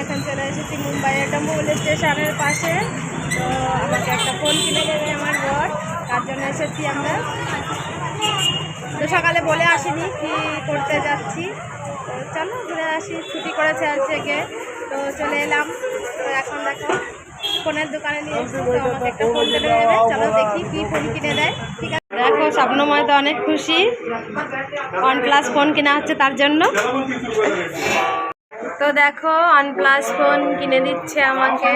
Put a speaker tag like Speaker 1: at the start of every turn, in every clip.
Speaker 1: এখন চলে এসেছি মুম্বাই একটা মূল স্টেশনের পাশে। তো আমাকে একটা ফোন কিনে দেবে আমার বর, তার জন্য এসেছি আমরা। তো সকালে বলে আসিনি কি করতে যাচ্ছি। তো চলো ঘুরে আসি, ছুটি করেছে আজকে। তো চলে এলাম। তো এখন দেখো, ফোনের দোকানে নিয়ে এসেছি, তো আমাকে একটা ফোন কিনে দেবে। চলো দেখি কি ফোন কিনে দেয়। ঠিক আছে। দেখো স্বপ্নময় তো অনেক খুশি। ওয়ান প্লাস ফোন কেনা হচ্ছে তার জন্য। তো দেখো ওয়ানপ্লাস ফোন কিনে দিচ্ছে আমাকে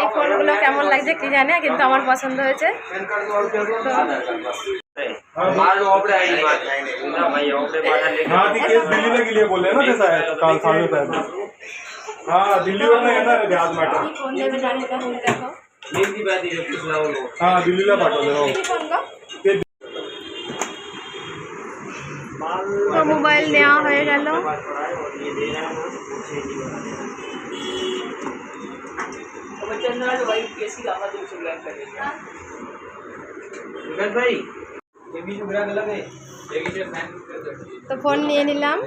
Speaker 1: এই ফোনগুলো কেমন লাগছে কি জানে কিন্তু আমার পছন্দ হয়েছে তো
Speaker 2: माल ओपडे आहे ना भाई ओपडे पाठा लेके
Speaker 3: हाँ ती केस दिल्लीला गेली आहे बोलले ना त्याचा आहे काल सहावे साहेब हा दिल्लीवरनं येणार आहे ते आज मॅटर
Speaker 1: কি ফোন দেবে জানি না ফোন দেখো
Speaker 2: मेहंदी बादी नक्कीच लावलो
Speaker 3: हा दिल्लीला पाठवले हो
Speaker 1: তো মোবাইল নেওয়া হয়ে গেল। তো ফোন নিয়ে নিলাম।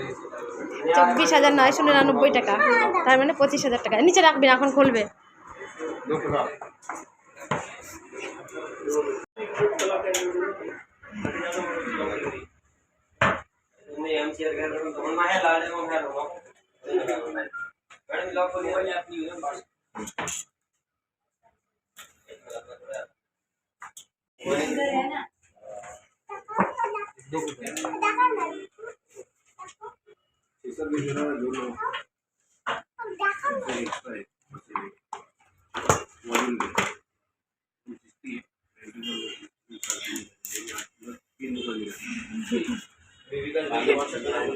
Speaker 1: চব্বিশ হাজার নয়শো নিরানব্বই টাকা। তার মানে পঁচিশ হাজার টাকা। নিচে রাখবেন এখন খুলবে।
Speaker 2: शेयर कर रहा हूँ मैं लाड़े में मैं रहूँ मैडम लॉक खोल लो या अपनी यूज़र बात सर भी जो है जो Thank you.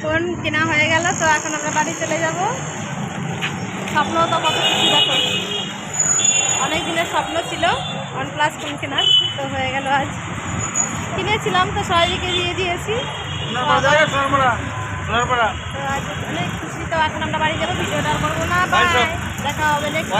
Speaker 1: ফোন কেনা হয়ে গেল তো এখন আমরা বাড়ি চলে যাব। স্বপ্ন তো কত কিছু দেখো। অনেক দিনের স্বপ্ন ছিল ওয়ান প্লাস ফোন কেনার তো হয়ে গেল আজ। কিনেছিলাম তো সবাইকে দিয়ে দিয়েছি। তো আজ অনেক খুশি তো এখন আমরা বাড়ি যাব ভিডিওটা করব না। দেখা হবে নেক্সট